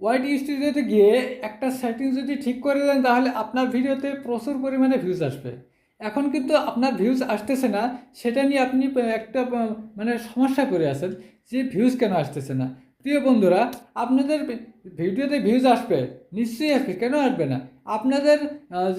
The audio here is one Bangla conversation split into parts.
ওয়াইট স্টুডিওতে গিয়ে একটা সেটিং যদি ঠিক করে দেন, তাহলে আপনার ভিডিওতে প্রচুর পরিমাণে ভিউজ আসবে। এখন কিন্তু আপনার ভিউজ আসতেছে না, সেটা নিয়ে আপনি একটা মানে সমস্যা করে আছেন যে ভিউজ কেন আসতেছে না। প্রিয় বন্ধুরা, আপনাদের ভিডিওতে ভিউজ আসবে, নিশ্চয়ই আসবে, কেন আসবে না? আপনাদের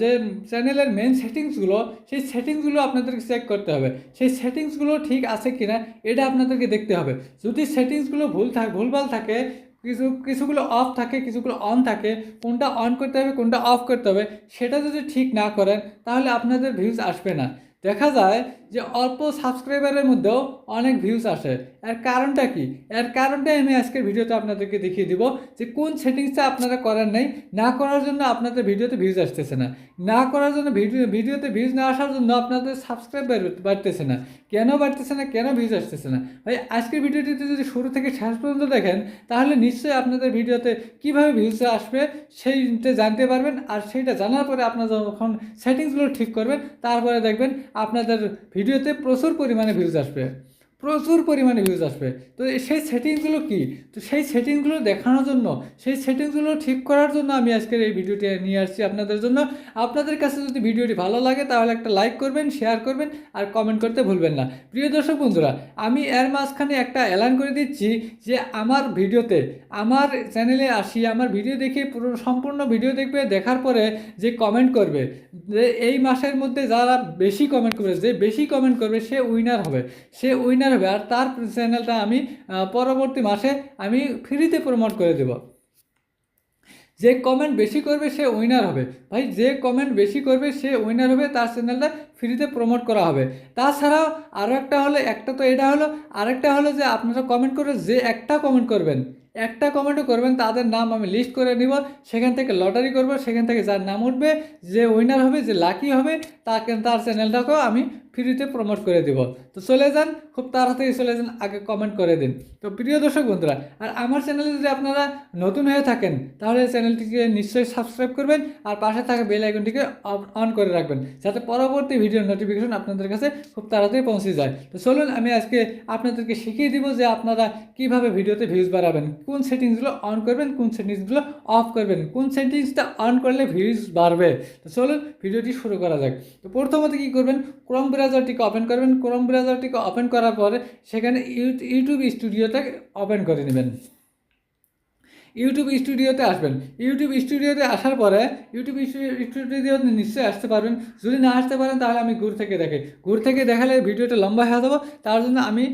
যে চ্যানেলের মেন সেটিংসগুলো সেই সেটিংসগুলো আপনাদেরকে চেক করতে হবে। সেই সেটিংসগুলো ঠিক আছে কিনা, এটা আপনাদেরকে দেখতে হবে। যদি সেটিংসগুলো ভুল থাকে ভুলভাল থাকে কিছু, কিছুগুলো অফ থাকে, কিছুগুলো অন থাকে। কোনটা অন করতে হবে, কোনটা অফ করতে হবে, সেটা যদি ঠিক না করেন, তাহলে আপনাদের ভিউজ আসবে না। দেখা যায় যে অল্প সাবস্ক্রাইবারের মধ্যেও অনেক ভিউজ আসে। এর কারণটা কি? এর কারণটাই আমি আজকের ভিডিওতে আপনাদেরকে দেখিয়ে দিব যে কোন সেটিংসটা আপনারা করার নেই। না করার জন্য আপনাদের ভিডিওতে ভিউজ আসতেছে না। না করার জন্য ভিডিও, ভিডিওতে ভিউজ না আসার জন্য আপনাদের সাবস্ক্রাইবার বাড়তেছে না। কেন বাড়তেছে না? কেন ভিউজ আসতেছে না? ভাই, আজকের ভিডিওটিতে যদি শুরু থেকে শেষ পর্যন্ত দেখেন, তাহলে নিশ্চয়ই আপনাদের ভিডিওতে কীভাবে ভিউজ আসবে সেইটা জানতে পারবেন। আর সেইটা জানার পরে আপনারা যখন সেটিংসগুলো ঠিক করবেন, তারপরে দেখবেন আপনাদের ভিডিওতে প্রচুর পরিমাণে ভিউজ আসবে। প্রচুর পরিমাণে ভিউজ আসবে। তো সেই সেটিংসগুলো কি? তো সেই সেটিংসগুলো দেখানোর জন্য, সেই সেটিংসগুলো ঠিক করার জন্য আমি আজকের এই ভিডিওটি নিয়ে আসছি আপনাদের জন্য। আপনাদের কাছে যদি ভিডিওটি ভালো লাগে, তাহলে একটা লাইক করবেন শেয়ার করবেন, আর কমেন্ট করতে ভুলবেন না। প্রিয় দর্শক বন্ধুরা, আমি এর মাঝখানে একটা অ্যালান করে দিচ্ছি যে আমার ভিডিওতে আমার চ্যানেলে আসি, আমার ভিডিও দেখে পুরো সম্পূর্ণ ভিডিও দেখবে, দেখার পরে যে কমেন্ট করবে, যে এই মাসের মধ্যে যারা বেশি কমেন্ট করবে যে বেশি কমেন্ট করবে, সে উইনার হবে। সে উইনার হবে আর তার চ্যানেলটা আমি পরবর্তী মাসে আমি ফ্রিতে প্রমোট করে দেবো। যে কমেন্ট বেশি করবে সে উইনার হবে। ভাই, যে কমেন্ট বেশি করবে সে উইনার হবে, তার চ্যানেলটা ফ্রিতে প্রমোট করা হবে। তাছাড়াও আরও একটা হলো, একটা তো এটা হলো, আরেকটা হলো যে আপনারা কমেন্ট করে যে একটা কমেন্ট করবেন, একটা কমেন্টও করবেন, তাদের নাম আমি লিস্ট করে নিব, সেখান থেকে লটারি করব, সেখান থেকে যার নাম উঠবে, যে উইনার হবে, যে লাকি হবে, তাকে, তার চ্যানেলটাকেও আমি ফ্রিতে প্রমোট করে দেব। তো চলে যান, খুব তাড়াতাড়ি চলে যান, আগে কমেন্ট করে দিন। তো প্রিয় দর্শক বন্ধুরা, আর আমার চ্যানেলে যদি আপনারা নতুন হয়ে থাকেন, তাহলে চ্যানেলটিকে নিশ্চয়ই সাবস্ক্রাইব করবেন, আর পাশে থাকা বেল আইকনটিকে অন করে রাখবেন, যাতে পরবর্তী ভিডিওর নোটিফিকেশন আপনাদের কাছে খুব তাড়াতাড়ি পৌঁছে যায়। তো চলুন, আমি আজকে আপনাদেরকে শিখিয়ে দিব যে আপনারা কীভাবে ভিডিওতে ভিউজ বাড়াবেন, কোন সেটিংসগুলো অন করবেন, কোন সেটিংসগুলো অফ করবেন, কোন সেটিংসটা অন করলে ভিউজ বাড়বে। তো চলুন ভিডিওটি শুরু করা যাক। তো প্রথমত কী করবেন ক্রোম ব্রাউজারটিকে ওপেন করবেন ক্রোম ব্রাউজারটিকে ওপেন করার পরে সেখানে ইউ- ইউটিউব স্টুডিওটা ওপেন করে নেবেন। ইউটিউব স্টুডিওতে আসবেন। ইউটিউব স্টুডিওতে আসার পরে ইউটিউব স্টুডিওতে নিশ্চয়ই আসতে পারবেন। যদি না আসতে পারেন, তাহলে আমি ঘুর থেকে দেখে ঘুর থেকে দেখালে ভিডিওটা লম্বা হয়ে যাব। তার জন্য আমি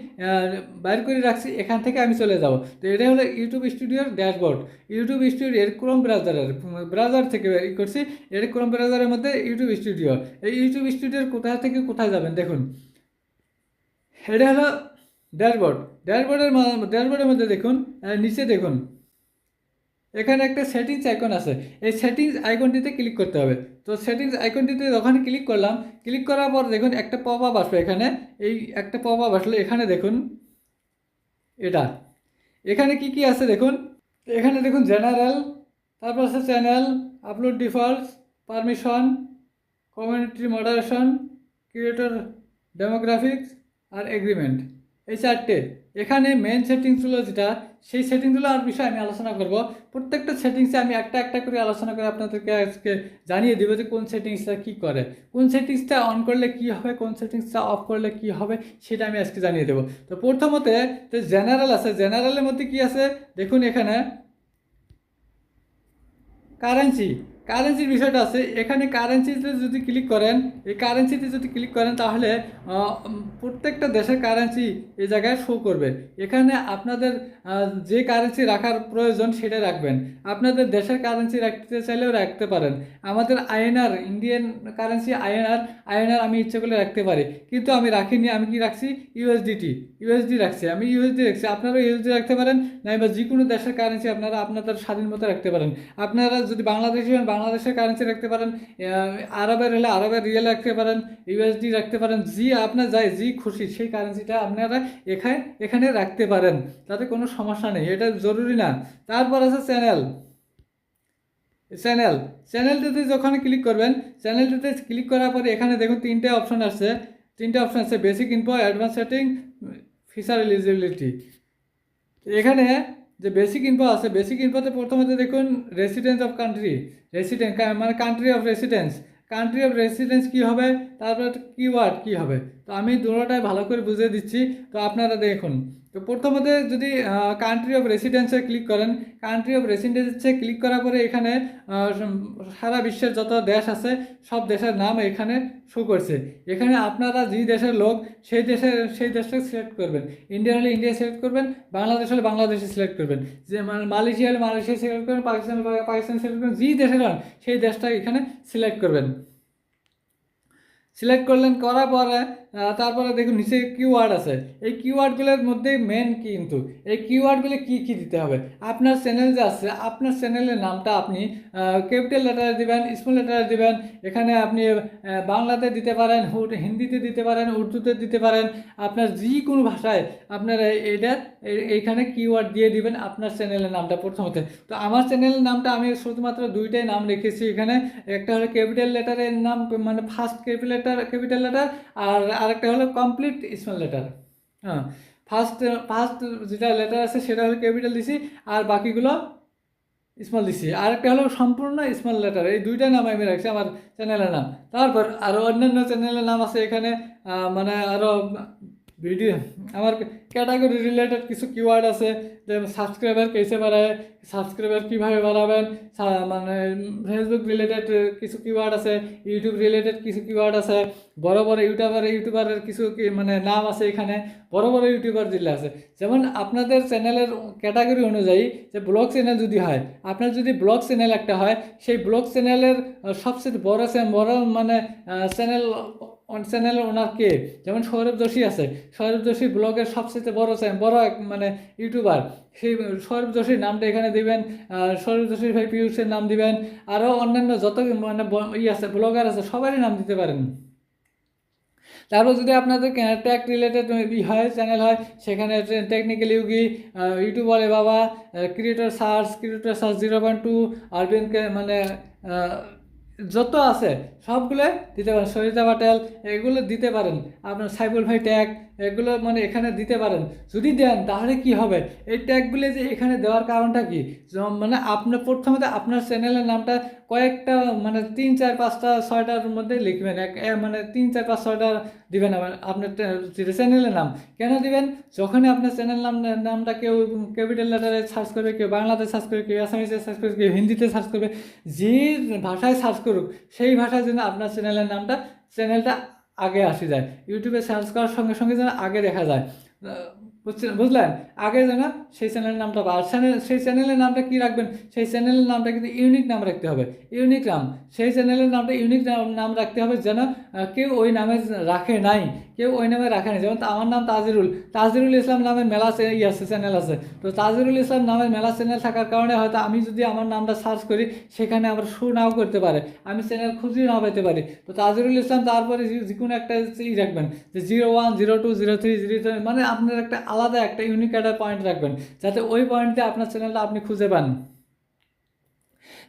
বাইর করে রাখছি, এখান থেকে আমি চলে যাব। তো এটা হলো ইউটিউব স্টুডিওর ড্যাশবোর্ড ইউটিউব স্টুডিও এর ক্রোম ব্রাউজারের ব্রাউজার থেকে ই করছি। এর ক্রোম ব্রাউজারের মধ্যে ইউটিউব স্টুডিও এই ইউটিউব স্টুডিওর কোথায় থেকে কোথায় যাবেন, দেখুন। এটা হলো ড্যাশবোর্ড ড্যাশবোর্ডের ড্যাশবোর্ডের মধ্যে দেখুন নিচে দেখুন। এখানে একটা সেটিংস আইকন আছে। এই সেটিংস আইকনটিতে ক্লিক করতে হবে। তো সেটিংস আইকনটিতে যখন ক্লিক করলাম ক্লিক করার পর দেখুন একটা পপ আপ আসবে এখানে। এই একটা পপ আপ আসলে এখানে দেখুন। এটা। এখানে কি কি আছে দেখুন? এখানে দেখুন জেনারেল তারপর আছে channel upload defaults permission community moderation creator demographics আর এগ্রিমেন্ট এই চারটে। এখানে মেন সেটিংসগুলো যেটা, সেই সেটিংসগুলো আর বিষয়ে আমি আলোচনা করব। প্রত্যেকটা সেটিংসে আমি একটা একটা করে আলোচনা করে আপনাদেরকে আজকে জানিয়ে দেবো যে কোন সেটিংসটা কী করে। কোন সেটিংসটা অন করলে কি হবে, কোন সেটিংসটা অফ করলে কি হবে, সেটা আমি আজকে জানিয়ে দেবো। তো প্রথমতে, যে জেনারেল আছে জেনারেলের মধ্যে কি আছে? দেখুন এখানে কারেন্সি কারেন্সির বিষয়টা আছে। এখানে কারেন্সিতে যদি ক্লিক করেন, এই কারেন্সিতে যদি ক্লিক করেন, তাহলে প্রত্যেকটা দেশের কারেন্সি এই জায়গায় শো করবে। এখানে আপনাদের যে কারেন্সি রাখার প্রয়োজন সেটা রাখবেন। আপনাদের দেশের কারেন্সি রাখতে চাইলেও রাখতে পারেন। আমাদের INR Indian currency INR INR আমি ইচ্ছে করলে রাখতে পারি। কিন্তু আমি রাখিনি, আমি কি রাখছি? ইউএসডিটি ইউএসডি রাখছি। আমি ইউএসডি রাখছি। আপনারাও ইউএসডি রাখতে পারেন, নাইবা যে কোনো দেশের কারেন্সি আপনারা আপনাদের স্বাধীন মতো রাখতে পারেন। আপনারা যদি বাংলাদেশি হন বাংলাদেশের কারেন্সি রাখতে পারেন আরবের হলে আরবের রিয়েল রাখতে পারেন ইউএসডি রাখতে পারেন জি আপনার যায় জি খুশি, সেই কারেন্সিটা আপনারা এখানে এখানে রাখতে পারেন। তাতে কোনো সমস্যা নেই, এটা জরুরি না। তারপর আছে চ্যানেল চ্যানেল চ্যানেলটিতে যখন ক্লিক করবেন চ্যানেলটিতে ক্লিক করার পরে এখানে দেখুন তিনটে অপশন আছে তিনটে অপশন আছে basic info advance setting feature eligibility এখানে যে বেসিক ইনফো আছে বেসিক ইনফোতে প্রথমত দেখুন রেসিডেন্স অফ কান্ট্রি রেসিডেন্স মানে country of residence country of residence কী হবে, তারপর কিওয়ার্ড কী হবে? তো আমি দুটোটাই ভালো করে বুঝিয়ে দিচ্ছি। তো আপনারা দেখুন তো প্রথমত যদি কান্ট্রি অফ রেসিডেন্সে ক্লিক করেন কান্ট্রি অফ রেসিডেন্সে ক্লিক করার পরে এখানে সারা বিশ্বের যত দেশ আছে, সব দেশের নাম এখানে শো করছে। এখানে আপনারা যে দেশের লোক, সেই দেশের সেই দেশটা সিলেক্ট করবেন। ইন্ডিয়া হলে ইন্ডিয়া সিলেক্ট করবেন বাংলাদেশ হলে বাংলাদেশে সিলেক্ট করবেন। যে মালয়েশিয়া হলে মালয়েশিয়া সিলেক্ট করবেন পাকিস্তান পাকিস্তান সিলেক্ট করবেন যে দেশের হন সেই দেশটা এখানে সিলেক্ট করবেন। সিলেক্ট করলেন, করার পরে তারপরে দেখুন, নিচে কিওয়ার্ড আছে। এই কিওয়ার্ডগুলোর মধ্যে মেন কিন্তু? এই কিওয়ার্ডগুলো কি কি দিতে হবে? আপনার চ্যানেল যে আছে, আপনার চ্যানেলের নামটা আপনি ক্যাপিটাল লেটারে দিবেন স্মল লেটারে দিবেন। এখানে আপনি বাংলাতে দিতে পারেন হিন্দিতে দিতে পারেন, উর্দুতে দিতে পারেন। আপনার যে কোনো ভাষায় আপনার এইটা এইখানে কিওয়ার্ড দিয়ে দিবেন আপনার চ্যানেলের নামটা প্রথমত। তো আমার চ্যানেলের নামটা আমি শুধুমাত্র দুইটাই নাম রেখেছি এখানে। একটা হলো ক্যাপিটাল লেটারের নাম মানে first capital letter capital letter আর আরেকটা হলো কমপ্লিট স্মল লেটার হ্যাঁ ফার্স্ট ফার্স্ট যেটা লেটার আছে সেটা হলো ক্যাপিটাল দিছি আর বাকিগুলো স্মল দিছি আর একটা হলো সম্পূর্ণ স্মল লেটার এই দুইটা নাম আমি রাখছি আমার চ্যানেলের নাম। তারপর আরও অন্যান্য চ্যানেলের নাম আছে এখানে মানে আরও ভিডিও আমার ক্যাটাগরি রিলেটেড কিছু কিওয়ার্ড আছে, যে সাবস্ক্রাইবার কেসে বাড়ায় সাবস্ক্রাইবার কীভাবে বাড়াবেন মানে ফেসবুক রিলেটেড কিছু কিওয়ার্ড আছে ইউটিউব রিলেটেড কিছু কিওয়ার্ড আছে, বড় বড় ইউটিউবার ইউটিউবারের কিছু মানে নাম আছে এখানে, বড় বড় ইউটিউবার দিলে আছে। যেমন আপনাদের চ্যানেলের ক্যাটাগরি অনুযায়ী যে ব্লগ চ্যানেল যদি হয়, আপনার যদি ব্লগ চ্যানেল একটা হয়, সেই ব্লগ চ্যানেলের সবচেয়ে বড় বড় মানে চ্যানেল চ্যানেল ওনার কে? যেমন সৌরভ যোশী আছে। সৌরভ যোশী ব্লগের সবচেয়ে বড় চ্যানেল বড় এক মানে ইউটিউবার সেই সৌরভ যোশীর নামটা এখানে দিবেন সৌরভ যোশীর ভাই পিয়ুষের নাম দিবেন আরও অন্যান্য যত মানে ই আছে ব্লগার আছে, সবারই নাম দিতে পারেন। তারপর যদি আপনাদের ট্যাগ রিলেটেড ই হয় চ্যানেল হয়, সেখানে টেকনিক্যাল ইউগি ইউটিউব বলে বাবা creator search creator search zero point two RBN মানে যত আছে সবগুলো দিতে পারেন সরিতা পাটেল এগুলো দিতে পারেন। আপনার সাইবুল ভাই ট্যাগ এগুলো মানে এখানে দিতে পারেন। যদি দেন, তাহলে কি হবে? এই ট্যাগগুলো যে এখানে দেওয়ার কারণটা কি? মানে আপনার প্রথমত আপনার চ্যানেলের নামটা কয়েকটা মানে তিন, চার, পাঁচটা, ছয়টার মধ্যে লিখবেন। এক মানে তিন, চার, পাঁচ, ছয়টা দিবেন আপনার চ্যানেলের নাম। কেন দিবেন? যখনই আপনার চ্যানেল নাম, নামটা কেউ ক্যাপিটাল লেটারে সার্চ করবে, কেউ বাংলাতে সার্চ করবে, কেউ আসামিসে সার্চ করবে, কেউ হিন্দিতে সার্চ করবে, যে ভাষায় সার্চ করুক, সেই ভাষায় যেন আপনার চ্যানেলের নামটা চ্যানেলটা আগে আসি যায়। ইউটিউবে সার্চ করার সঙ্গে সঙ্গে যেন আগে দেখা যায়। বুঝলেন? আগে যেন সেই চ্যানেলের নামটা বা চ্যানেল সেই চ্যানেলের নামটা কী রাখবেন? সেই চ্যানেলের নামটা কিন্তু ইউনিক নাম রাখতে হবে। ইউনিক নাম, সেই চ্যানেলের নামটা ইউনিক নাম রাখতে হবে যেন কেউ ওই নামে রাখে নাই। কেউ ওই নামে রাখে না। যেমন আমার নাম তাজিরুল। তাজিরুল ইসলাম নামের মেলা ই আছে চ্যানেল আছে। তো তাজিরুল ইসলাম নামের মেলা চ্যানেল থাকার কারণে হয়তো আমি যদি আমার নামটা সার্চ করি, সেখানে আমার শো নাও করতে পারে। আমি চ্যানেল খুঁজেও নাও পেতে পারি। তো তাজিরুল ইসলাম তারপরে যে কোনো একটা ই রাখবেন। যে zero one zero two zero three zero three মানে আপনার একটা আলাদা একটা ইউনিক একটা পয়েন্ট রাখবেন। যাতে ওই পয়েন্টে আপনার চ্যানেলটা আপনি খুঁজে পান।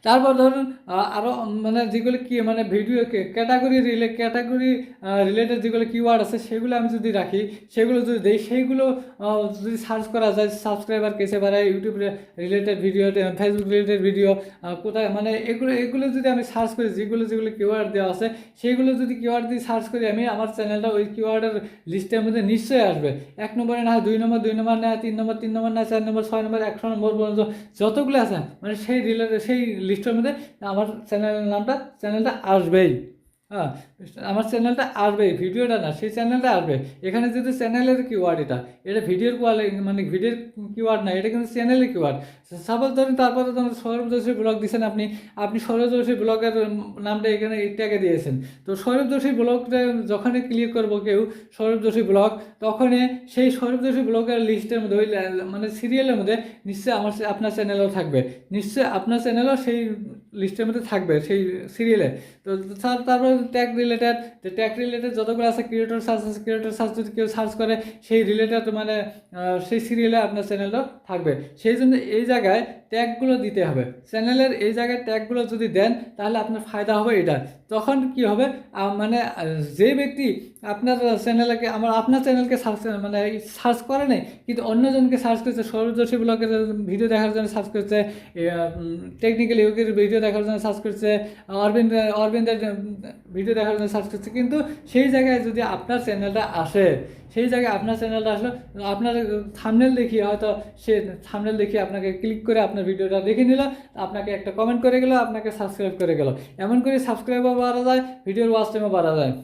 তারপর ধরুন আহ, আরও মানে যেগুলো কি মানে ভিডিও ক্যাটাগরি রিলে ক্যাটাগরি রিলেটেড যেগুলো কিওয়ার্ড আছে সেগুলো আমি যদি রাখি সেগুলো যদি দিই সেইগুলো যদি সার্চ করা যায় সাবস্ক্রাইবার কেসে বাড়ায় YouTube related video Facebook related video কোথায় মানে এগুলো এগুলো যদি আমি সার্চ করি যেগুলো যেগুলো কিওয়ার্ড দেওয়া আছে সেইগুলো যদি কিওয়ার্ড দিয়ে সার্চ করি আমি আমার চ্যানেলটা ওই কিওয়ার্ডের লিস্টের মধ্যে নিশ্চয়ই আসবে। এক নম্বরে না দুই নম্বর দুই নম্বর না তিন নম্বর তিন নম্বর না চার নম্বর ছয় নম্বর একশো নম্বর পর্যন্ত যতগুলো আছে মানে সেই রিলেটেড সেই লিস্টের মধ্যে আমার চ্যানেলের নামটা চ্যানেলটা আসবেই। হ্যাঁ আমার চ্যানেলটা আসবে ভিডিওটা না, সেই চ্যানেলটা আসবে। এখানে যদি চ্যানেলের কিওয়ার্ড এটা এটা ভিডিওর কোয়ালিটি মানে ভিডিওর কিওয়ার্ড না, এটা কিন্তু চ্যানেলের কিওয়ার্ড সাপোজ ধরুন, তারপরে ধরুন সৌরভ যোশী ব্লগ দিয়েছেন আপনি আপনি সৌরভ যোশী ব্লগের নামটা এখানে এটাকে দিয়েছেন। তো সৌরভ যোশী ব্লগটা যখনই ক্লিক করব কেউ, সৌরভ যোশী ব্লগ তখনই সেই সৌরভ যোশী ব্লগের লিস্টের মধ্যে, ওই মানে সিরিয়ালের মধ্যে নিশ্চয়ই আমার আপনার চ্যানেলও থাকবে। নিশ্চয়ই আপনার চ্যানেলও সেই লিস্টের মধ্যে থাকবে সেই সিরিয়ালে তো তার- তারপর ট্যাগ রিলেটেড যে ট্যাগ রিলেটেড যতগুলো আছে ক্রিয়েটর সার্চ আছে ক্রিয়েটর সার্চ যদি কেউ সার্চ করে, সেই রিলেটেড মানে সেই সিরিয়ালে আপনার চ্যানেলটা থাকবে। সেই জন্য এই জায়গায় ট্যাগগুলো দিতে হবে। চ্যানেলের এই জায়গায় ট্যাগগুলো যদি দেন, তাহলে আপনার ফায়দা হবে এটা। তখন কি হবে? মানে যে ব্যক্তি আপনার চ্যানেলকে আমার, আপনার চ্যানেলকে সার্চ মানে সার্চ করে নাই, কিন্তু অন্যজনকে সার্চ করছে সৌরদর্শী ব্লগের ভিডিও দেখার জন্য সার্চ করছে টেকনিক্যাল ইউকের ভিডিও দেখার জন্য সার্চ করছে, অরবিন্দ, অরবিন্দের ভিডিও দেখার জন্য সার্চ করছে, কিন্তু সেই জায়গায় যদি আপনার চ্যানেলটা আসে সেই জায়গায় আপনার চ্যানেলটা আসলো, আপনার থামনেল দেখিয়ে হয়তো সে থামনেল দেখিয়ে আপনাকে ক্লিক করে আপনার ভিডিওটা দেখে নিল, আপনাকে একটা কমেন্ট করে গেল, আপনাকে সাবস্ক্রাইব করে গেল। এমন করে সাবস্ক্রাইবও বাড়া যায় ভিডিওর ওয়াচ টাইমও বাড়া যায়।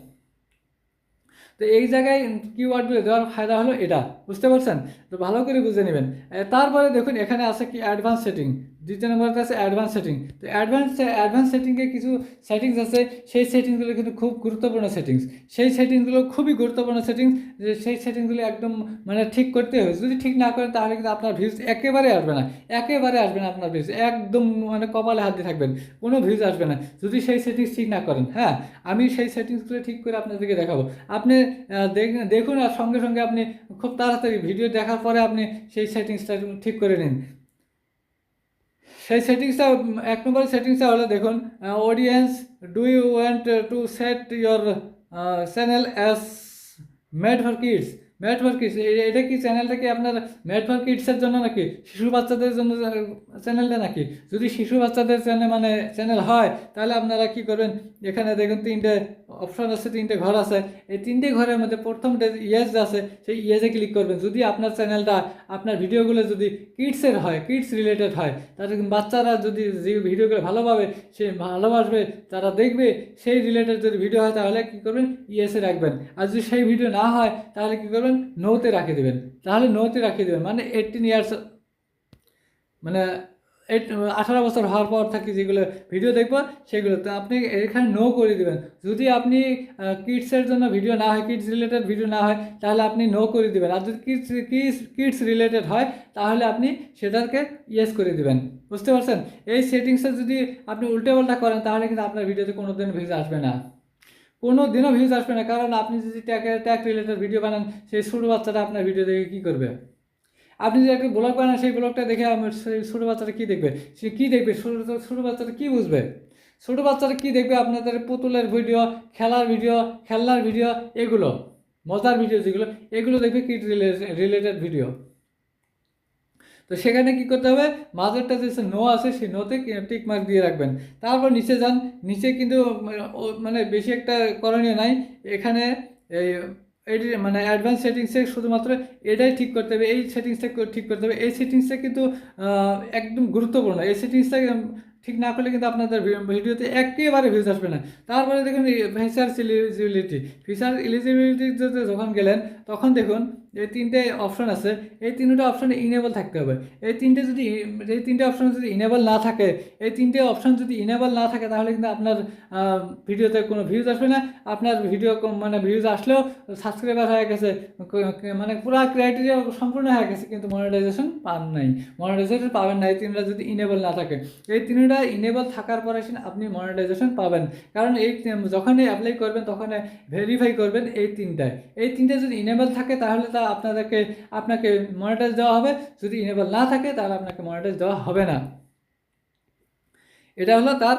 তো এই জায়গায় কিওয়ার্ডগুলো দেওয়ার ফায়দা হলো এটা, বুঝতে পারছেন? তো ভালো করে বুঝে নেবেন। তারপরে দেখুন, এখানে আছে কি অ্যাডভান্স সেটিং দ্বিতীয় নম্বরতে আছে অ্যাডভান্স সেটিং তো অ্যাডভান্স অ্যাডভান্স সেটিংয়ে কিছু সেটিংস আছে, সেই সেটিংসগুলো কিন্তু খুব গুরুত্বপূর্ণ সেটিংস সেই সেটিংসগুলো খুবই গুরুত্বপূর্ণ সেটিংস যে সেই সেটিংসগুলো একদম মানে ঠিক করতে হবে যদি ঠিক না করেন, তাহলে কিন্তু আপনার ভিউজ একেবারে আসবে না। একেবারে আসবে না আপনার ভিউজ একদম মানে কপালে হাত দিয়ে থাকবেন। কোনো ভিউজ আসবে না। যদি সেই সেটিংস ঠিক না করেন হ্যাঁ আমি সেই সেটিংসগুলো ঠিক করে আপনাদেরকে দেখাবো। আপনি দেখ- দেখুন আর সঙ্গে সঙ্গে আপনি খুব তাড়াতাড়ি ভিডিও দেখার পরে আপনি সেই সেটিংসটা ঠিক করে নিন। সেই সেটিংসটা এক নম্বরের সেটিংসটা হলো দেখুন audience do you want to set your channel as made for kids for kids এটা কি চ্যানেলটা কি আপনার ফর কিডসের জন্য নাকি শিশু বাচ্চাদের জন্য চ্যানেলটা নাকি? যদি শিশু বাচ্চাদের চ্যানেল মানে চ্যানেল হয়, তাহলে আপনারা কি করবেন? এখানে দেখুন তিনটে অপশন আছে, তিনটে ঘর আছে। এই তিনটে ঘরের মধ্যে প্রথম ইয়েস আছে, সেই ইয়েসে ক্লিক করবেন। যদি আপনার চ্যানেলটা আপনার ভিডিওগুলো যদি কিডসের হয় কিডস রিলেটেড হয়, তাহলে বাচ্চারা যদি যে ভিডিওগুলো ভালোভাবে, সে ভালোবাসবে, তারা দেখবে, সেই রিলেটেড যদি ভিডিও হয়, তাহলে কী করবেন? ইয়েসে রাখবেন। আর যদি সেই ভিডিও না হয়, তাহলে কী করবেন? নোতে রাখে দেবেন। তাহলে নোতে রাখিয়ে দেবেন। মানে এইটিন ইয়ার্স মানে আঠারো বছর হওয়ার পর থাকি যেগুলো ভিডিও দেখব, সেগুলো। তো আপনি এখানে নো করে দেবেন। যদি আপনি কিডসের জন্য ভিডিও না হয় কিডস রিলেটেড ভিডিও না হয়, তাহলে আপনি নো করে দেবেন। আর যদি কিডস কিডস কিডস রিলেটেড হয়, তাহলে আপনি সেটাকে ইয়েস করে দেবেন। বুঝতে পারছেন? এই সেটিংসে যদি আপনি উল্টে পাল্টা করেন, তাহলে কিন্তু আপনার ভিডিওতে কোনো দিন ভিউজ আসবে না। কোনো দিনও ভিউজ আসবে না। কারণ আপনি যদি ট্যাগ ট্যাগ রিলেটেড ভিডিও বানান, সেই ছোটো বাচ্চাটা আপনার ভিডিও দেখে কী করবে? আপনি যদি একটা ব্লগ বানান, সেই ব্লগটা দেখে আমার সেই ছোটো বাচ্চাটা কী দেখবে? সে কী দেখবে? ছোটো ছোটো বাচ্চাটা কী বুঝবে? ছোটো বাচ্চারা কী দেখবে? আপনাদের পুতুলের ভিডিও খেলার ভিডিও খেলনার ভিডিও এগুলো, মজার ভিডিও যেগুলো, এগুলো দেখবে কি রিলেটেড ভিডিও তো সেখানে কি করতে হবে? মাঝেরটা যে নো আছে, সেই নোতে টিক মার্ক দিয়ে রাখবেন। তারপর নিচে যান। নিচে কিন্তু মানে বেশি একটা করণীয় নাই। এখানে এই, এটি মানে অ্যাডভান্স সেটিংসে শুধুমাত্র এটাই ঠিক করতে হবে। এই সেটিংসটা ঠিক করতে হবে। এই সেটিংসটা কিন্তু একদম গুরুত্বপূর্ণ। এই সেটিংসটা ঠিক না করলে কিন্তু আপনাদের ভিডিওতে একেবারে ভিউজ আসবে না। তারপরে দেখুন ফিচার এলিজিবিলিটি ফিচার এলিজিবিলিটিতে যখন গেলেন, তখন দেখুন এই তিনটে অপশন আছে, এই তিনটে অপশনে ইনেবল থাকতে হবে। এই তিনটে যদি, এই তিনটে অপশন যদি ইনেবল না থাকে, এই তিনটে অপশন যদি ইনেবল না থাকে, তাহলে কিন্তু আপনার ভিডিওতে কোনো ভিউজ আসবে না। আপনার ভিডিও মানে ভিউজ আসলেও সাবস্ক্রাইবার হয়ে গেছে মানে পুরো ক্রাইটেরিয়া সম্পূর্ণ হয়ে গেছে, কিন্তু মনিটাইজেশন পান নাই। মনিটাইজেশন পাবেন না, এই তিনটা যদি ইনেবল না থাকে। এই তিনটা ইনেবল থাকার পরে আপনি মনিটাইজেশন পাবেন। কারণ এই যখনই অ্যাপ্লাই করবেন তখন ভেরিফাই করবেন এই তিনটায়। এই তিনটে যদি ইনেবল থাকে, তাহলে তা আপনাদেরকে, আপনাকে মনিটাইজ দেওয়া হবে। যদি ইনেবল না থাকে, তাহলে আপনাকে মনিটাইজ দেওয়া হবে না। এটা হলো তার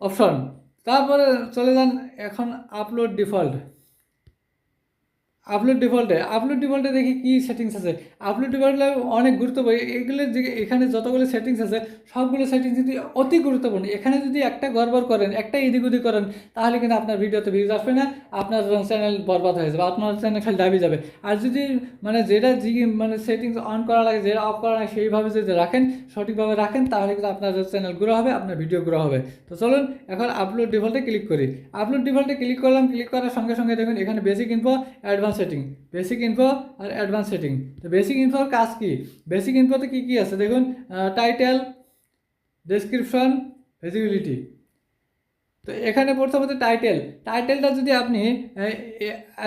অপশন তারপরে চলে যান এখন আপলোড ডিফল্ট আপলোড ডিফল্টে আপলোড ডিফল্টে দেখি কী সেটিংস আছে। আপলোড ডিফল্টে অনেক গুরুত্বপূর্ণ, এগুলো যে এখানে যতগুলো সেটিংস আছে, সবগুলো সেটিংস কিন্তু অতি গুরুত্বপূর্ণ, এখানে যদি একটা গড়বড় করেন, একটা এদিক ওদিক করেন, তাহলে কিন্তু আপনার ভিডিওতে ভিউজ আসবে না, আপনার চ্যানেল বরবাদ হয়ে যাবে, আপনার চ্যানেল খালি দাবি যাবে। আর যদি মানে যেটা মানে সেটিংস অন করা লাগে, যেটা অফ করা লাগে, সেইভাবে যদি রাখেন, সঠিকভাবে রাখেন, তাহলে কিন্তু আপনার চ্যানেল গ্রো হবে, আপনার ভিডিও গ্রো হবে। তো চলুন, এখন আপলোড ডিফল্টে ক্লিক করি। আপলোড ডিফল্টে ক্লিক করলাম ক্লিক করার সঙ্গে সঙ্গে দেখুন, এখানে basic info advance setting basic info আর অ্যাডভান্স সেটিং তো বেসিক ইনফোর কাজ কি? বেসিক ইনফোতে কী কী আছে? দেখুন টাইটেল ডেসক্রিপশন ভিজিবিলিটি তো এখানে প্রথমত টাইটেল টাইটেলটা যদি আপনি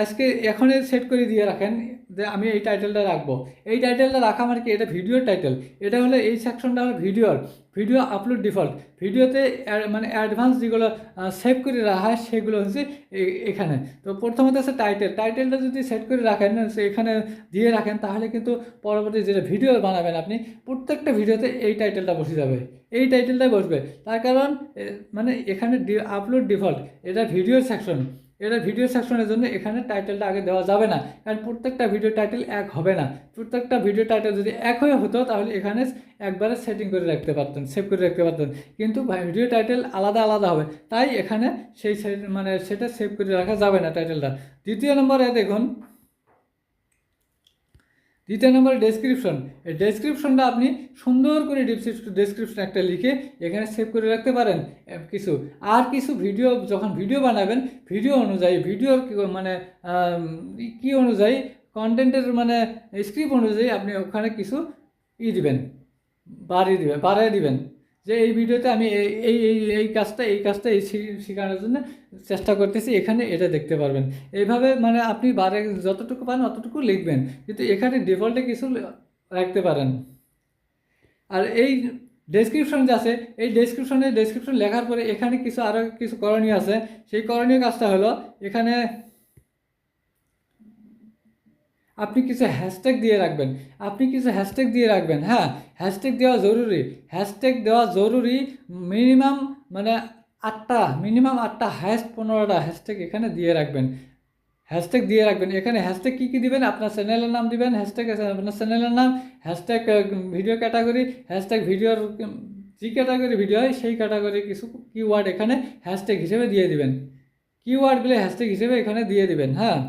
আজকে এখনই সেট করে দিয়ে রাখেন যে আমি এই টাইটেলটা রাখব। এই টাইটেলটা রাখা মানে কি? এটা ভিডিওর টাইটেল এটা হলো এই সেকশনটা হলো ভিডিওর ভিডিও আপলোড ডিফল্ট ভিডিওতে মানে অ্যাডভান্স যেগুলো সেভ করে রাখা হয়, সেগুলো হচ্ছে এখানে। তো প্রথমত আছে টাইটেল টাইটেলটা যদি সেট করে রাখেন এখানে দিয়ে রাখেন, তাহলে কিন্তু পরবর্তী যেটা ভিডিও বানাবেন আপনি, প্রত্যেকটা ভিডিওতে এই টাইটেলটা বসে যাবে। এই টাইটেলটাই বসবে। তার কারণ মানে এখানে আপলোড ডিফল্ট এটা ভিডিওর সেকশন এটা ভিডিও সেকশনের জন্য এখানে টাইটেলটা আগে দেওয়া যাবে না। কারণ প্রত্যেকটা ভিডিও টাইটেল এক হবে না। প্রত্যেকটা ভিডিও টাইটেল যদি এক হয়ে হতো, তাহলে এখানে একবারে সেটিং করে রাখতে পারতেন সেভ করে রাখতে পারতেন। কিন্তু ভিডিও টাইটেল আলাদা আলাদা হবে। তাই এখানে সেই মানে সেটা সেভ করে রাখা যাবে না টাইটেলটা দ্বিতীয় নম্বরে দেখুন দ্বিতীয় নম্বর ডেসক্রিপশন এই ডেসক্রিপশনটা আপনি সুন্দর করে ডেসক্রিপশন একটা লিখে এখানে সেভ করে রাখতে পারেন। কিছু, আর কিছু ভিডিও যখন ভিডিও বানাবেন ভিডিও অনুযায়ী ভিডিওর মানে কি অনুযায়ী কন্টেন্টের মানে স্ক্রিপ্ট অনুযায়ী আপনি ওখানে কিছু ই দিবেন, বাড়িয়ে দেবেন, বাড়িয়ে দিবেন। যে এই ভিডিওতে আমি এই এই এই কাজটা এই কাজটা এই শেখানোর জন্য চেষ্টা করতেছি, এখানে এটা দেখতে পারবেন। এইভাবে মানে আপনি বারে যতটুকু পারেন অতটুকু লিখবেন, কিন্তু এখানে ডিফল্টে কিছু রাখতে পারেন। আর এই ডেসক্রিপশন যে আছে, এই ডেসক্রিপশনে ডেসক্রিপশন লেখার পরে এখানে কিছু আরও কিছু করণীয় আছে। সেই করণীয় কাজটা হলো, এখানে আপনি কিছু হ্যাশট্যাগ দিয়ে রাখবেন। আপনি কিছু হ্যাশট্যাগ দিয়ে রাখবেন। হ্যাঁ হ্যাশট্যাগ দেওয়া জরুরি। হ্যাশট্যাগ দেওয়া জরুরি মিনিমাম মানে আটটা মিনিমাম আটটা হায়েস্ট পনেরোটা হ্যাশট্যাগ এখানে দিয়ে রাখবেন। হ্যাশট্যাগ দিয়ে রাখবেন। এখানে হ্যাশট্যাগ কী কী দিবেন? আপনার চ্যানেলের নাম দিবেন। হ্যাশট্যাগ আপনার চ্যানেলের নাম। হ্যাশট্যাগ ভিডিও ক্যাটাগরি হ্যাশট্যাগ ভিডিওর যে ক্যাটাগরি ভিডিও হয়, সেই ক্যাটাগরি কিছু কিওয়ার্ড এখানে হ্যাশট্যাগ হিসেবে দিয়ে দিবেন। কিওয়ার্ডগুলো হ্যাশট্যাগ হিসেবে এখানে দিয়ে দিবেন। হ্যাঁ।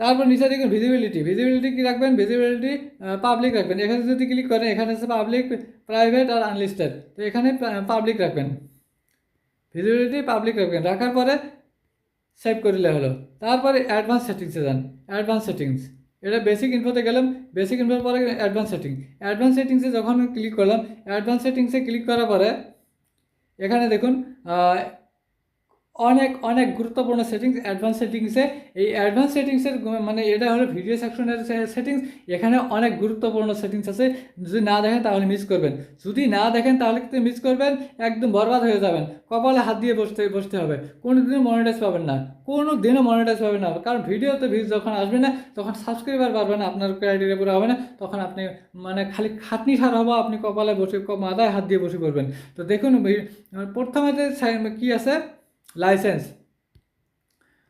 তারপর নিচে দেখুন ভিজিবিলিটি ভিজিবিলিটি কি রাখবেন? ভিজিবিলিটি পাবলিক রাখবেন। এখানে যদি ক্লিক করেন, এখানে আছে পাবলিক প্রাইভেট আর আনলিস্টেড তো এখানে পাবলিক রাখবেন। ভিজিবিলিটি পাবলিক রাখবেন। রাখার পরে সেভ করলে হলো। তারপরে অ্যাডভান্স সেটিংসে যান। অ্যাডভান্স সেটিংস এটা বেসিক ইনফোতে গেলাম। বেসিক ইনফোর পরে অ্যাডভান্স সেটিং অ্যাডভান্স সেটিংসে যখন ক্লিক করলাম অ্যাডভান্স সেটিংসে ক্লিক করার পরে, এখানে দেখুন অনেক অনেক গুরুত্বপূর্ণ সেটিংস অ্যাডভান্স সেটিংসে এই অ্যাডভান্স সেটিংসের মানে এটা হলো ভিডিও সেকশনের সেটিংস এখানে অনেক গুরুত্বপূর্ণ সেটিংস আছে। যদি না দেখেন তাহলে মিস করবেন। যদি না দেখেন তাহলে কিন্তু মিস করবেন, একদম বরবাদ হয়ে যাবেন। কপালে হাত দিয়ে বসতে বসতে হবে। কোনো দিনও মনিটাইজ পাবেন না। কোনো দিনও মনিটাইজ পাবেন না। কারণ ভিডিওতে ভিউজ যখন আসবে না, তখন সাবস্ক্রাইবার পারবে না, আপনার ক্রাইটেরিয়া পুরো হবে না। তখন আপনি মানে খালি খাটনি সার হব, আপনি কপালে বসে, মাথায় হাত দিয়ে বসে পড়বেন। তো দেখুন, প্রথমে কি আছে? লাইসেন্স।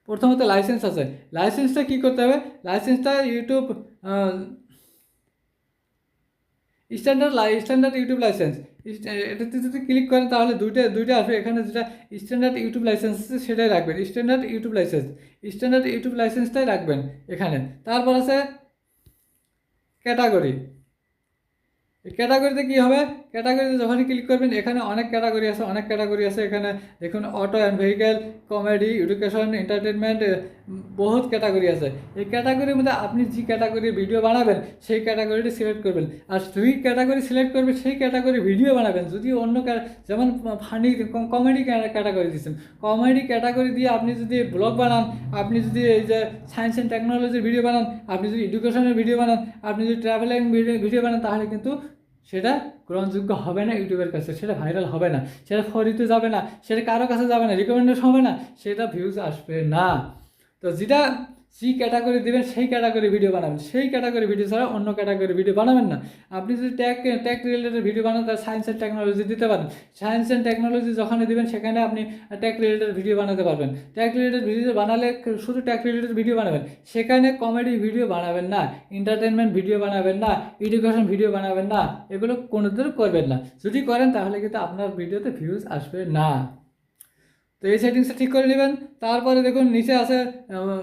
প্রথমত লাইসেন্স আছে। লাইসেন্সটা কি করতে হবে? লাইসেন্সটা YouTube standard standard YouTube licence. এটাতে যদি ক্লিক করেন তাহলে দুইটা দুইটা আসবে। এখানে যেটা স্ট্যান্ডার্ড ইউটিউব লাইসেন্স আছে সেটাই রাখবেন। Standard YouTube licence. Standard YouTube লাইসেন্সটাই রাখবেন এখানে। তারপর আছে ক্যাটাগরি। ক্যাটাগরিতে কী হবে? ক্যাটাগরিতে যখনই ক্লিক করবেন, এখানে অনেক ক্যাটাগরি আছে, অনেক ক্যাটাগরি আছে। এখানে দেখুন auto and vehicle comedy education entertainment বহুত ক্যাটাগরি আছে। এই ক্যাটাগরির মধ্যে আপনি যে ক্যাটাগরির ভিডিও বানাবেন, সেই ক্যাটাগরিটি সিলেক্ট করবেন। আর যেই ক্যাটাগরি সিলেক্ট করবেন, সেই ক্যাটাগরি ভিডিও বানাবেন। যদি অন্য যেমন ফানি কমেডি ক্যাটাগরি দিচ্ছেন। কমেডি ক্যাটাগরি দিয়ে আপনি যদি ব্লগ বানান, আপনি যদি এই যে সায়েন্স অ্যান্ড টেকনোলজির ভিডিও বানান, আপনি যদি এডুকেশনের ভিডিও বানান, আপনি যদি ট্রাভেলিং ভিডিও বানান, তাহলে কিন্তু সেটা গ্রহণযোগ্য হবে না ইউটিউবের কাছে, সেটা ভাইরাল হবে না, সেটা ফরিতে যাবে না, সেটা কারও কাছে যাবে না রিকমেন্ডেশন হবে না, সেটা ভিউজ আসবে না। তো যেটা যে ক্যাটাগরি দেবেন সেই ক্যাটাগরি ভিডিও বানাবেন। সেই ক্যাটাগরি ভিডিও ছাড়া অন্য ক্যাটাগরি ভিডিও বানাবেন না। আপনি যদি ট্যাগ ট্যাক রিলেটেড ভিডিও বানান তাহলে সায়েন্স অ্যান্ড টেকনোলজি দিতে পারেন। সায়েন্স অ্যান্ড টেকনোলজি যখন দেবেন সেখানে আপনি ট্যাক রিলেটেড ভিডিও বানাতে পারবেন। ট্যাক রিলেটেড ভিডিও বানালে শুধু ট্যাক রিলেটেড ভিডিও বানাবেন। সেখানে কমেডি ভিডিও বানাবেন না এন্টারটেনমেন্ট ভিডিও বানাবেন না এডুকেশন ভিডিও বানাবেন না। এগুলো কোনোদিনও করবেন না। যদি করেন তাহলে কিন্তু আপনার ভিডিওতে ভিউজ আসবে না। তো এই সেটিংসটা ঠিক করে নেবেন। তারপরে দেখুন নিচে আহ,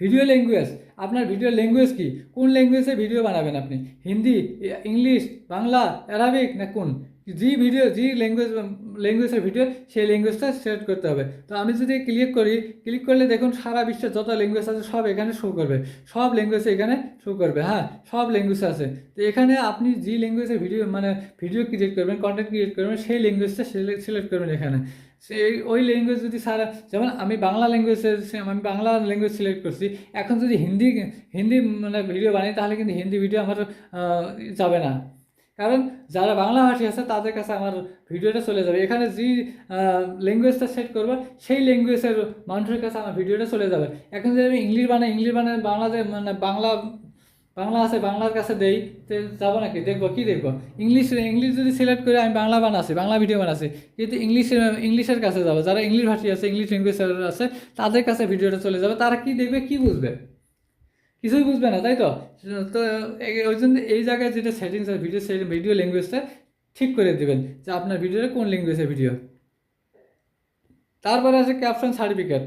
ভিডিও ল্যাঙ্গুয়েজ আপনার ভিডিও ল্যাঙ্গুয়েজ কি? কোন ল্যাঙ্গুয়েজে ভিডিও বানাবেন আপনি? হিন্দি, ইংলিশ, বাংলা অ্যারাবিক না কোন? যে ভিডিও যে ল্যাঙ্গুয়েজ ল্যাঙ্গুয়েজের ভিডিও সেই ল্যাঙ্গুয়েজটা সিলেক্ট করতে হবে। তো আমি যদি ক্লিক করি ক্লিক করলে দেখুন সারা বিশ্বের যত ল্যাঙ্গুয়েজ আছে সব এখানে শো করবে। সব ল্যাঙ্গুয়েজে এখানে শো করবে হ্যাঁ? সব ল্যাঙ্গুয়েজ আছে। তো এখানে আপনি যে ল্যাঙ্গুয়েজের ভিডিও মানে ভিডিও ক্রিয়েট করবেন কন্টেন্ট ক্রিয়েট করবেন, সেই ল্যাঙ্গুয়েজটা সিলেক্ট করবেন এখানে। সেই ওই ল্যাঙ্গুয়েজ যদি সারা, যেমন আমি বাংলা ল্যাঙ্গুয়েজের আমি বাংলা ল্যাঙ্গুয়েজ সিলেক্ট করছি, এখন যদি হিন্দি হিন্দি মানে ভিডিও বানাই, তাহলে কিন্তু হিন্দি ভিডিও আমার যাবে না। কারণ যারা বাংলা ভাষী আছে, তাদের কাছে আমার ভিডিওটা চলে যাবে। এখানে যে ল্যাঙ্গুয়েজটা সেট করব, সেই ল্যাঙ্গুয়েজের মানুষের কাছে আমার ভিডিওটা চলে যাবে। এখন যদি আমি ইংলিশ বানাই ইংলিশ বানাই, বাংলাতে মানে বাংলা বাংলা আছে, বাংলার কাছে দেই, তো যাব নাকি? দেখব, কি দেখব? ইংলিশ ইংলিশ যদি সিলেক্ট করে আমি বাংলা বানাচ্ছি বাংলা ভিডিও বানাচ্ছি কিন্তু ইংলিশ ইংলিশের কাছে যাব। যারা ইংলিশ ভাষী আছে ইংলিশ ল্যাঙ্গুয়েজ আছে, তাদের কাছে ভিডিওটা চলে যাবে, তারা কি দেখবে, কি বুঝবে? কিছুই বুঝবে না, তাই তো? তো ওই জন্য এই জায়গায় যেটা সেটিংস আছে ভিডিও ভিডিও ল্যাঙ্গুয়েজটা ঠিক করে দেবেন, যে আপনার ভিডিওটা কোন ল্যাঙ্গুয়েজের ভিডিও তারপরে আছে ক্যাপশন সার্টিফিকেট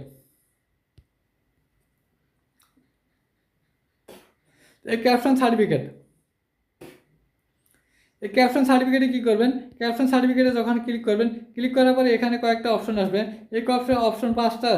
এই ক্যাপশন সার্টিফিকেট এই ক্যাপশন সার্টিফিকেটে কী করবেন? ক্যাপশন সার্টিফিকেটে যখন ক্লিক করবেন ক্লিক করার পরে এখানে কয়েকটা অপশন আসবে। এই অপশন অপশন পাঁচটা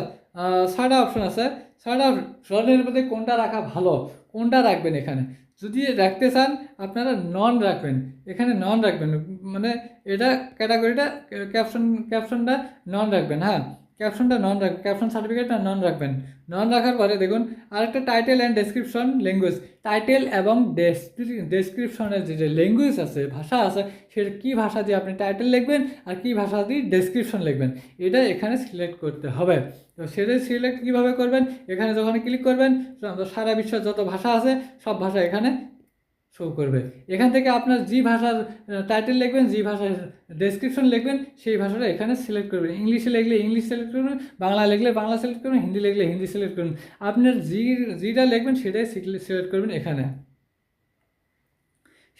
ছয়টা অপশন আছে। ছয়টা অপশনের মধ্যে কোনটা রাখা ভালো? কোনটা রাখবেন এখানে? যদি রাখতে চান, আপনারা নন রাখবেন। এখানে নন রাখবেন। মানে এটা ক্যাটাগরিটা ক্যাপশন ক্যাপশনটা নন রাখবেন হ্যাঁ? ক্যাপশনটা নন রাখবেন ক্যাপশন সার্টিফিকেটটা নন রাখবেন। নন রাখার পরে দেখুন, আরেকটা title and description language title এবং ডেসক্রিপশনের যে ল্যাঙ্গুয়েজ আছে, ভাষা আছে, সেটা কী ভাষা দিয়ে আপনি টাইটেল লিখবেন আর কী ভাষা দিয়ে ডেসক্রিপশন লিখবেন। এটা এখানে সিলেক্ট করতে হবে। তো সেটা সিলেক্ট কীভাবে করবেন? এখানে যখন ক্লিক করবেন সারা বিশ্বের যত ভাষা আছে, সব ভাষা এখানে শো করবে। এখান থেকে আপনার যে ভাষার টাইটেল লিখবেন, যে ভাষার ডেসক্রিপশন লিখবেন, সেই ভাষাটা এখানে সিলেক্ট করবেন ইংলিশে লিখলে ইংলিশ সিলেক্ট করবেন বাংলা লিখলে বাংলা সিলেক্ট করবেন হিন্দি লিখলে হিন্দি সিলেক্ট করবেন আপনার যে, যেটা লিখবেন, সেটাই সিলেক্ট করবেন এখানে।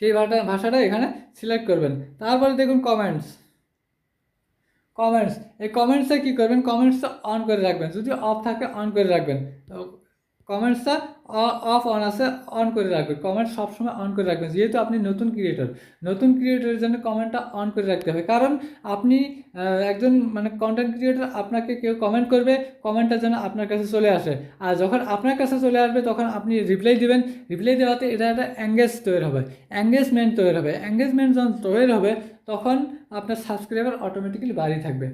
সেই ভাষা, ভাষাটা এখানে সিলেক্ট করবেন। তারপরে দেখুন কমেন্টস কমেন্টস এই কমেন্টসে কী করবেন? কমেন্টসটা অন করে রাখবেন। যদি অফ থাকে অন করে রাখবেন। কমেন্টসটা অফ অন আছে অন করে রাখবেন কমেন্ট সবসময় অন করে রাখবেন যেহেতু আপনি নতুন ক্রিয়েটর নতুন ক্রিয়েটরের জন্য কমেন্টটা অন করে রাখতে হবে। কারণ আপনি একজন মানে কন্টেন্ট ক্রিয়েটর আপনাকে কেউ কমেন্ট করবে কমেন্টটা যেন আপনার কাছে চলে আসে। আর যখন আপনার কাছে চলে আসবে, তখন আপনি রিপ্লাই দিবেন। রিপ্লাই দেওয়াতে এটা একটা অ্যাঙ্গেজ তৈরি হবে। অ্যাঙ্গেজমেন্ট তৈরি হবে। অ্যাঙ্গেজমেন্ট যখন তৈরি হবে, তখন আপনার সাবস্ক্রাইবার অটোমেটিক্যালি বাড়ি থাকবে।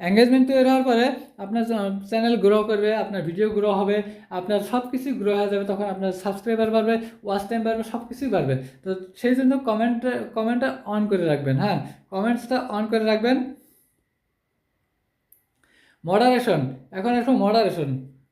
এঙ্গেজমেন্ট তৈরি হওয়ার পরে আপনার চ্যানেল গ্রো করবে, আপনার ভিডিও গ্রো হবে, আপনার সব কিছু গ্রো হয়ে যাবে, তখন আপনার সাবস্ক্রাইবার বাড়বে ওয়াচ টাইম বাড়বে সব কিছুই বাড়বে। তো সেই জন্য কমেন্ট কমেন্টটা অন করে রাখবেন হ্যাঁ? কমেন্টসটা অন করে রাখবেন। মডারেশন এখন একটু মডারেশন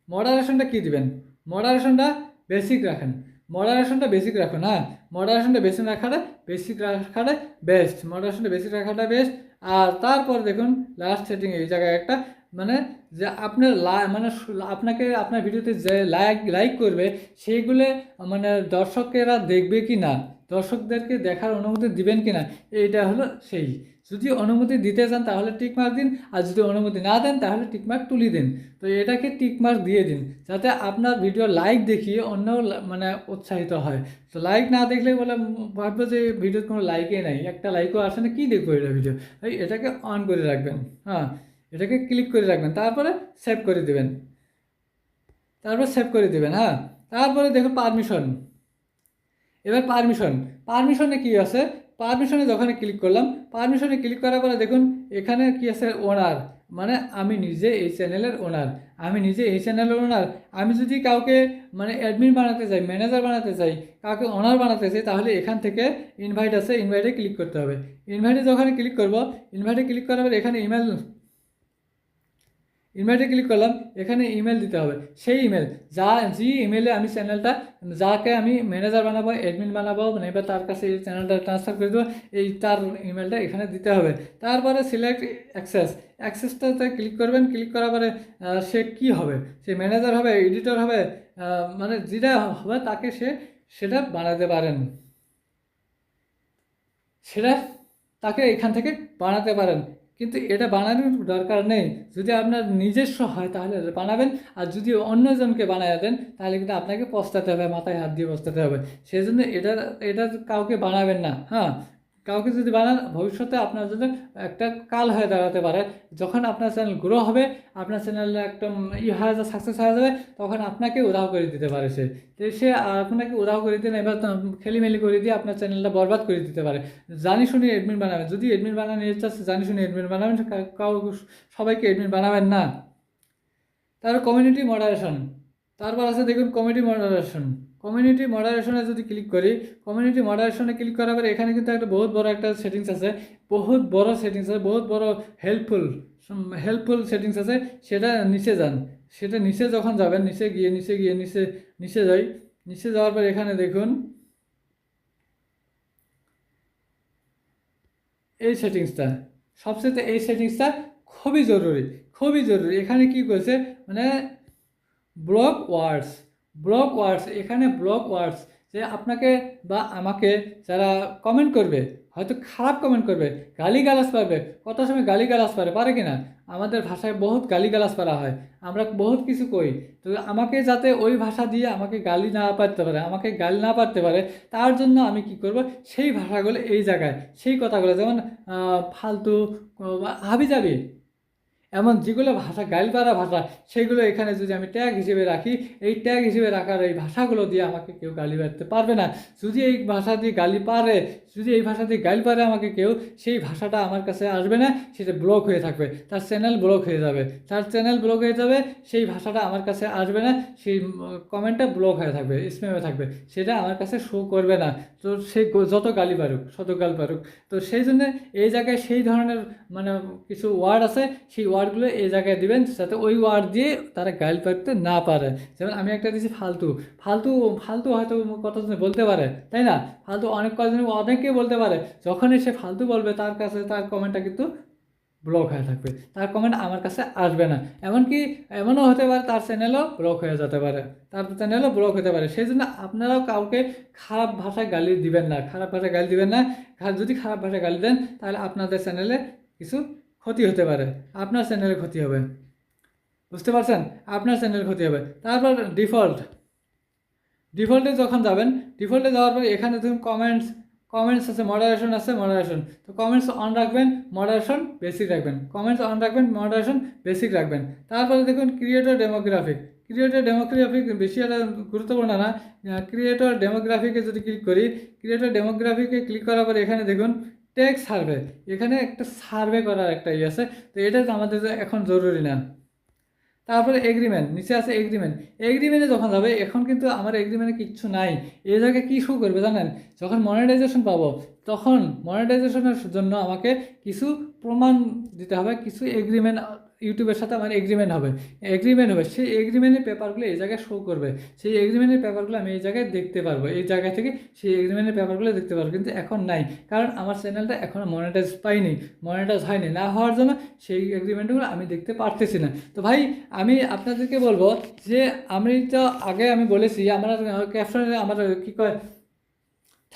মডারেশনটা কী দিবেন? মডারেশনটা বেসিক রাখেন। মডারেশনটা বেসিক রাখুন হ্যাঁ? মডারেশনটা বেসিক রাখাটা বেসিক রাখাটা বেস্ট মডারেশনটা বেসিক রাখাটা বেস্ট আর তারপর দেখুন লাস্ট সেটিং এই জায়গায় একটা মানে যে আপনার মানে আপনাকে আপনার ভিডিওতে যে লাইক লাইক করবে সেইগুলো মানে দর্শকেরা দেখবে কি না দর্শকদেরকে দেখার অনুমতি দিবেন কি না এইটা হলো সেই। যদি অনুমতি দিতে চান তাহলে টিক মার্ক দিন, আর যদি অনুমতি না দেন তাহলে টিকমার্ক তুলি দিন। তো এটাকে টিক মার্ক দিয়ে দিন, যাতে আপনার ভিডিও লাইক দেখিয়ে অন্য মানে উৎসাহিত হয়। তো লাইক না দেখলে বলে ভাববে যে ভিডিওর কোনো লাইকই নাই, একটা লাইকও আসে না, কী দেখব এটা ভিডিও এটাকে অন করে রাখবেন হ্যাঁ এটাকে ক্লিক করে রাখবেন, তারপরে সেভ করে দেবেন। তারপর সেভ করে দেবেন হ্যাঁ তারপরে দেখুন পারমিশন এবার পারমিশন পারমিশনে কি আছে? পারমিশনে যখন ক্লিক করলাম পারমিশনে ক্লিক করার পরে দেখুন, এখানে কি আছে? ওনার মানে আমি নিজে এই চ্যানেলের ওনার আমি নিজে এই চ্যানেলের ওনার আমি যদি কাউকে মানে অ্যাডমিন বানাতে চাই ম্যানেজার বানাতে চাই, কাউকে ওনার বানাতে চাই, তাহলে এখান থেকে ইনভাইট আছে ইনভাইটে ক্লিক করতে হবে। ইনভাইটে যখন ক্লিক করব ইনভাইটে ক্লিক করার পরে এখানে ইমেল ইমেলে ক্লিক করলাম, এখানে ইমেল দিতে হবে। সেই ইমেল যা, যে ইমেলে আমি চ্যানেলটা যাকে আমি ম্যানেজার বানাবো অ্যাডমিন বানাবো এবার তার কাছে এই চ্যানেলটা ট্রান্সফার করে দেবো, এই তার ইমেলটা এখানে দিতে হবে। তারপরে সিলেক্ট অ্যাক্সেস অ্যাক্সেসটাতে ক্লিক করবেন ক্লিক করার পরে সে কি হবে? সে ম্যানেজার হবে এডিটর হবে মানে যেটা হবে তাকে সে সেটা বানাতে পারেন। সেটা তাকে এখান থেকে বানাতে পারেন। কিন্তু এটা বানানোর দরকার নেই। যদি আপনার নিজস্ব হয়, তাহলে বানাবেন। আর যদি অন্যজনকে বানায় দেন, তাহলে কিন্তু আপনাকে পস্তাতে হবে, মাথায় হাত দিয়ে পস্তাতে হবে। সেজন্য এটা এটা কাউকে বানাবেন না হ্যাঁ? কাউকে যদি বানান, ভবিষ্যতে আপনার জন্য একটা কাল হয়ে দাঁড়াতে পারে, যখন আপনার চ্যানেল গ্রো হবে, আপনার চ্যানেল একদম ই হয়ে যাবে সাকসেস হয়ে যাবে, তখন আপনাকে উদাহ করে দিতে পারে সে। তো সে আপনাকে উদাহ করে দিয়ে এবার খেলিমেলি করে দিয়ে আপনার চ্যানেলটা বরবাদ করে দিতে পারে। জানি শুনি এডমিন বানাবেন যদি এডমিন বানানোর ইচ্ছা আছে, জানি শুনি এডমিন বানাবেন। কাউ, সবাইকে এডমিন বানাবেন না। তারপর কমিউনিটি মডারেশন তারপর আছে দেখুন কমিউনিটি মডারেশন কমিউনিটি মডারেশনে যদি ক্লিক করি কমিউনিটি মডারেশনে ক্লিক করার পরে এখানে কিন্তু একটা বহুত বড় একটা সেটিংস আছে, বহুত বড় সেটিংস আছে, বহুত বড় হেল্পফুল হেল্পফুল সেটিংস আছে, সেটা নিচে যান। সেটা নিচে যখন যাবেন, নিচে গিয়ে নিচে গিয়ে, নিচে নিচে যাই, নিচে যাওয়ার পর এখানে দেখুন, এই সেটিংসটা সবচেয়ে এই সেটিংসটা খুবই জরুরি খুবই জরুরি। এখানে কি করেছে মানে ব্লক ওয়ার্ডস ব্লক ওয়ার্ডস এখানে ব্লক ওয়ার্ডস যে আপনাকে বা আমাকে যারা কমেন্ট করবে, হয়তো খারাপ কমেন্ট করবে গালি গালাজ পারবে কত সময় গালি গালাজ পারে পারে কি না আমাদের ভাষায় বহুত গালি গালাজ পারা হয়, আমরা বহুত কিছু কই। তো আমাকে যাতে ওই ভাষা দিয়ে আমাকে গালি না পারতে পারে, আমাকে গালি না পারতে পারে, তার জন্য আমি কি করব? সেই ভাষাগুলো এই জায়গায়, সেই কথাগুলো, যেমন ফালতু হাবি যাবি এমন যেগুলো ভাষা, গাইল পারা ভাষা, সেগুলো এখানে যদি আমি ট্যাগ হিসেবে রাখি, এই ট্যাগ হিসেবে রাখার এই ভাষাগুলো দিয়ে আমাকে কেউ গালি পারতে পারবে না। যদি এই ভাষা দিয়ে গালি পারে, যদি এই ভাষা দিয়ে গালি পারে আমাকে কেউ, সেই ভাষাটা আমার কাছে আসবে না, সেটা ব্লক হয়ে থাকবে, তার চ্যানেল ব্লক হয়ে যাবে। তার চ্যানেল ব্লক হয়ে যাবে, সেই ভাষাটা আমার কাছে আসবে না, সেই কমেন্টটা ব্লক হয়ে থাকবে স্প্যামে থাকবে, সেটা আমার কাছে শো করবে না। তো সে যত গালি পারুক, শত গাল পারুক। তো সেই জন্য এই জায়গায় সেই ধরনের মানে কিছু ওয়ার্ড আছে, সেই ওয়ার্ডগুলো এই জায়গায় দিবেন যাতে ওই ওয়ার্ড দিয়ে তারা গাইল পারতে না পারে। যেমন আমি একটা দিয়েছি ফালতু। ফালতু ফালতু হয়তো কতজন বলতে পারে, তাই না? ফালতু অনেক কজন অনেকে বলতে পারে। যখনই সে ফালতু বলবে, তার কাছে তার কমেন্টটা কিন্তু ব্লক হয়ে থাকবে। তার কমেন্ট আমার কাছে আসবে না। এমনকি এমনও হতে পারে তার চ্যানেলও ব্লক হয়ে যেতে পারে। তার চ্যানেলও ব্লক হতে পারে। সেই জন্য আপনারাও কাউকে খারাপ ভাষায় গালি দিবেন না। খারাপ ভাষায় গালি দিবেন না। যদি খারাপ ভাষায় গালি দেন, তাহলে আপনাদের চ্যানেলে কিছু ক্ষতি হতে পারে। আপনার চ্যানেলের ক্ষতি হবে। বুঝতে পারছেন? আপনার চ্যানেলের ক্ষতি হবে। তারপর ডিফল্ট ডিফল্টে যখন যাবেন ডিফল্টে যাওয়ার পর এখানে ধরুন কমেন্টস কমেন্টস আছে মডারেশন আছে মডারেশন তো কমেন্টস অন রাখবেন মডারেশন বেসিক রাখবেন। কমেন্টস অন রাখবেন মডারেশন বেসিক রাখবেন। তারপরে দেখুন ক্রিয়েটর ডেমোগ্রাফিক ক্রিয়েটর ডেমোগ্রাফিক বেশি একটা গুরুত্বপূর্ণ না। ক্রিয়েটর ডেমোগ্রাফিকে যদি ক্লিক করি ক্রিয়েটর ডেমোগ্রাফিকে ক্লিক করার পরে এখানে দেখুন টেক সার্ভে এখানে একটা সার্ভে করার একটা ইয়ে আছে, তো এটা আমাদের এখন জরুরি না। তারপরে এগ্রিমেন্ট নিচে আছে এগ্রিমেন্ট এগ্রিমেন্টে যখন যাবে, এখন কিন্তু আমার এগ্রিমেন্টে কিচ্ছু নাই। এই জায়গায় কী শু করবে জানেন? যখন মনিটাইজেশন পাবো, তখন মনিটাইজেশনের জন্য আমাকে কিছু প্রমাণ দিতে হবে, কিছু এগ্রিমেন্ট ইউটিউবের সাথে আমার এগ্রিমেন্ট হবে। এগ্রিমেন্ট হবে। সেই এগ্রিমেন্টের পেপারগুলো এই জায়গায় শো করবে। সেই এগ্রিমেন্টের পেপারগুলো আমি এই জায়গায় দেখতে পারব। এই জায়গা থেকে সেই এগ্রিমেন্টের পেপারগুলো দেখতে পারব। কিন্তু এখন নাই। কারণ আমার চ্যানেলটা এখনও মনিটাইজ পাইনি। মনিটাইজ হয়নি। না হওয়ার জন্য সেই এগ্রিমেন্টগুলো আমি দেখতে পারতেছি না। তো ভাই, আমি আপনাদেরকে বলব যে, আমি তো আগে আমি বলেছি, আমার ক্যাপশনে আমার কী কয়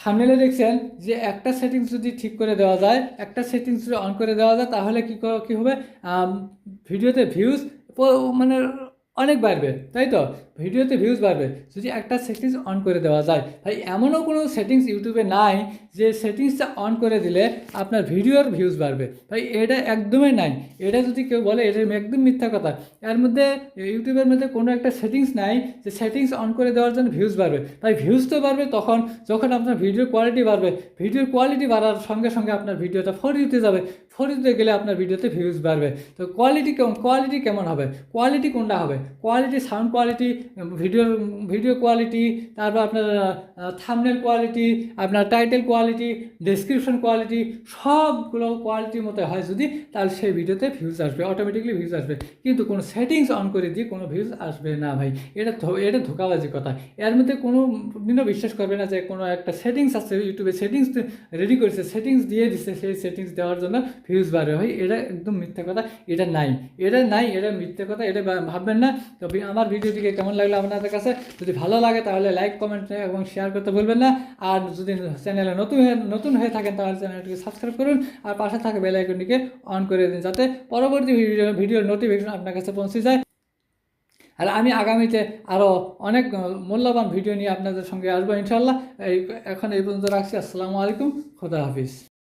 থামনেলে দেখছেন যে একটা সেটিংস যদি ঠিক করে দেওয়া যায়, একটা সেটিংস যদি অন করে দেওয়া যায়, তাহলে কী ক- হবে? ভিডিওতে ভিউজ মানে অনেক বাড়বে, তাই তো? ভিডিওতে ভিউজ বাড়বে, যদি একটা সেটিংস অন করে দেওয়া যায়। ভাই, এমনও কোনো সেটিংস ইউটিউবে নাই যে সেটিংসটা অন করে দিলে আপনার ভিডিওর ভিউজ বাড়বে। ভাই, এটা একদমই নাই। এটা যদি কেউ বলে, এটা একদম মিথ্যা কথা। এর মধ্যে, ইউটিউবের মধ্যে কোনো একটা সেটিংস নাই যে সেটিংস অন করে দেওয়ার জন্য ভিউজ বাড়বে। ভাই ভিউজ তো বাড়বে তখন, যখন আপনার ভিডিওর কোয়ালিটি বাড়বে। ভিডিওর কোয়ালিটি বাড়ার সঙ্গে সঙ্গে আপনার ভিডিওটা ফর ইউতে যাবে। ফর ইউতে গেলে আপনার ভিডিওতে ভিউজ বাড়বে। তো কোয়ালিটি কেমন কোয়ালিটি কেমন হবে? কোয়ালিটি কোনটা হবে? কোয়ালিটি সাউন্ড কোয়ালিটি ভিডিওর ভিডিও কোয়ালিটি তারপর আপনার থামনেল কোয়ালিটি আপনার টাইটেল কোয়ালিটি ডেসক্রিপশন কোয়ালিটি সবগুলো কোয়ালিটির মতো হয়। যদি, তাহলে সেই ভিডিওতে ভিউজ আসবে অটোমেটিকলি ভিউজ আসবে। কিন্তু কোনো সেটিংস অন করে দিয়ে কোনো ভিউজ আসবে না ভাই। এটা এটা ধোকাবাজি কথা। এর মধ্যে কোনো দিনও বিশ্বাস করবে না যে কোনো একটা সেটিংস আছে ইউটিউবে সেটিংস রেডি করেছে সেটিংস দিয়ে দিচ্ছে সেই সেটিংস দেওয়ার জন্য ভিউজ বাড়বে। ভাই, এটা একদম মিথ্যা কথা। এটা নাই। এটা নাই, এটা মিথ্যা কথা। এটা ভাববেন না। তবে আমার ভিডিওটিকে কেমন লাগল আপনাদের কাছে। যদি ভালো লাগে তাহলে লাইক কমেন্ট এবং শেয়ার করতে ভুলবেন না। আর যদি চ্যানেলে নতুন হয়ে নতুন হয়ে থাকেন তাহলে চ্যানেলটিকে সাবস্ক্রাইব করুন। আর পাশে থাকা বেল আইকনটিকে অন করে দিন যাতে পরবর্তী ভিডিও ভিডিওর নোটিফিকেশন আপনার কাছে পৌঁছে যায়। আর আমি আগামীতে আরও অনেক মূল্যবান ভিডিও নিয়ে আপনাদের সঙ্গে আসব ইনশাল্লাহ এই, এখন এই পর্যন্ত রাখছি। আসসালামু আলাইকুম। খোদা হাফিজ।